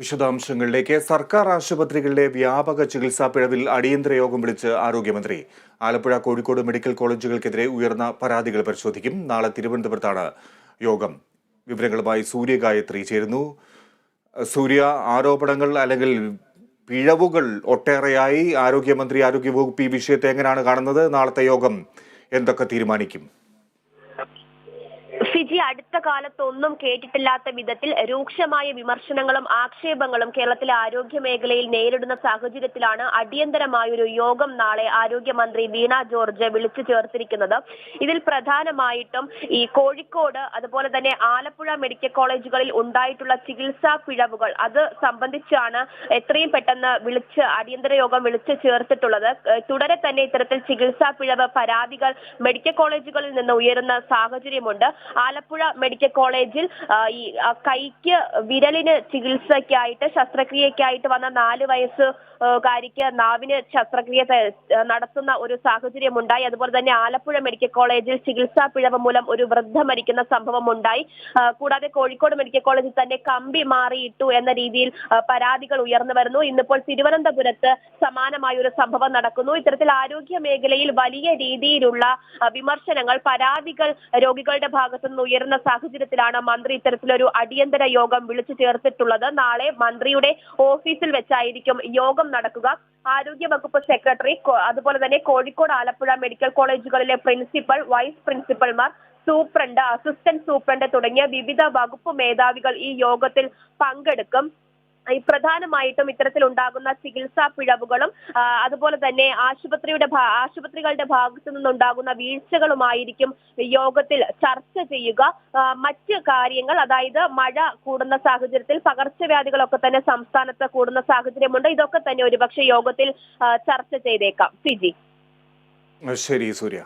വിശദാംശങ്ങളിലേക്ക് സർക്കാർ ആശുപത്രികളിലെ വ്യാപക ചികിത്സാ പിഴവിൽ അടിയന്തര യോഗം വിളിച്ച് ആരോഗ്യമന്ത്രി. ആലപ്പുഴ കോഴിക്കോട് മെഡിക്കൽ കോളേജുകൾക്കെതിരെ ഉയർന്ന പരാതികൾ പരിശോധിക്കും. നാളെ തിരുവനന്തപുരത്താണ് യോഗം. വിവരങ്ങളുമായി സൂര്യ ഗായത്രി ചേരുന്നു. സൂര്യ ആരോപണങ്ങൾ അല്ലെങ്കിൽ പിഴവുകൾ ഒട്ടേറെയായി ആരോഗ്യമന്ത്രി ആരോഗ്യവകുപ്പ് ഈ വിഷയത്തെ എങ്ങനെയാണ് കാണുന്നത്? നാളത്തെ യോഗം എന്തൊക്കെ തീരുമാനിക്കും? ഫിജി അടുത്ത കാലത്തൊന്നും കേട്ടിട്ടില്ലാത്ത വിധത്തിൽ രൂക്ഷമായ വിമർശനങ്ങളും ആക്ഷേപങ്ങളും കേരളത്തിലെ ആരോഗ്യ മേഖലയിൽ നേരിടുന്ന സാഹചര്യത്തിലാണ് അടിയന്തരമായൊരു യോഗം നാളെ ആരോഗ്യമന്ത്രി വീണ ജോർജ് വിളിച്ചു ചേർത്തിരിക്കുന്നത്. ഇതിൽ പ്രധാനമായിട്ടും ഈ കോഴിക്കോട് അതുപോലെ തന്നെ ആലപ്പുഴ മെഡിക്കൽ കോളേജുകളിൽ ഉണ്ടായിട്ടുള്ള ചികിത്സാ പിഴവുകൾ അത് സംബന്ധിച്ചാണ് എത്രയും പെട്ടെന്ന് വിളിച്ച് അടിയന്തര യോഗം വിളിച്ചു ചേർത്തിട്ടുള്ളത്. തുടരെ തന്നെ ഇത്തരത്തിൽ ചികിത്സാ പിഴവ് പരാതികൾ മെഡിക്കൽ കോളേജുകളിൽ നിന്ന് ഉയരുന്ന സാഹചര്യമുണ്ട്. ആലപ്പുഴ മെഡിക്കൽ കോളേജിൽ ഈ കൈക്ക് വിരലിന് ചികിത്സയ്ക്കായിട്ട് ശസ്ത്രക്രിയയ്ക്കായിട്ട് വന്ന നാല് വയസ്സ് കാരിക്ക് നാവിന് ശസ്ത്രക്രിയ നടത്തുന്ന ഒരു സാഹചര്യം ഉണ്ടായി അതുപോലെ തന്നെ ആലപ്പുഴ മെഡിക്കൽ കോളേജിൽ ചികിത്സാ പിഴവ് മൂലം ഒരു വൃദ്ധ മരിക്കുന്ന സംഭവം ഉണ്ടായി കൂടാതെ കോഴിക്കോട് മെഡിക്കൽ കോളേജിൽ തന്നെ കമ്പി മാറിയിട്ടു എന്ന രീതിയിൽ പരാതികൾ ഉയർന്നു വരുന്നു. ഇന്നിപ്പോൾ തിരുവനന്തപുരത്ത് സമാനമായ ഒരു സംഭവം നടക്കുന്നു. ഇത്തരത്തിൽ ആരോഗ്യ മേഖലയിൽ വലിയ രീതിയിലുള്ള വിമർശനങ്ങൾ പരാതികൾ രോഗികളുടെ ഭാഗത്തു ഉയർന്ന സാഹചര്യത്തിലാണ് മന്ത്രി ഇത്തരത്തിലൊരു അടിയന്തര യോഗം വിളിച്ചു ചേർത്തിട്ടുള്ളത്. നാളെ മന്ത്രിയുടെ ഓഫീസിൽ വെച്ചായിരിക്കും യോഗം നടക്കുക. ആരോഗ്യ വകുപ്പ് സെക്രട്ടറി അതുപോലെ തന്നെ കോഴിക്കോട് ആലപ്പുഴ മെഡിക്കൽ കോളേജുകളിലെ പ്രിൻസിപ്പൽ വൈസ് പ്രിൻസിപ്പൽമാർ സൂപ്രണ്ട് അസിസ്റ്റന്റ് സൂപ്രണ്ട് തുടങ്ങിയ വിവിധ വകുപ്പ് മേധാവികൾ ഈ യോഗത്തിൽ പങ്കെടുക്കും. പ്രധാനമായിട്ടും ഇത്തരത്തിൽ ഉണ്ടാകുന്ന ചികിത്സാ പിഴവുകളും അതുപോലെ തന്നെ ആശുപത്രിയുടെ ആശുപത്രികളുടെ ഭാഗത്തു നിന്നുണ്ടാകുന്ന വീഴ്ചകളുമായിരിക്കും യോഗത്തിൽ ചർച്ച ചെയ്യുക. മറ്റ് കാര്യങ്ങൾ അതായത് മഴ കൂടുന്ന സാഹചര്യത്തിൽ പകർച്ചവ്യാധികളൊക്കെ തന്നെ സംസ്ഥാനത്ത് കൂടുന്ന സാഹചര്യമുണ്ട്. ഇതൊക്കെ തന്നെ ഒരുപക്ഷെ യോഗത്തിൽ ചർച്ച ചെയ്തേക്കാം. സിജി ശരി സൂര്യ.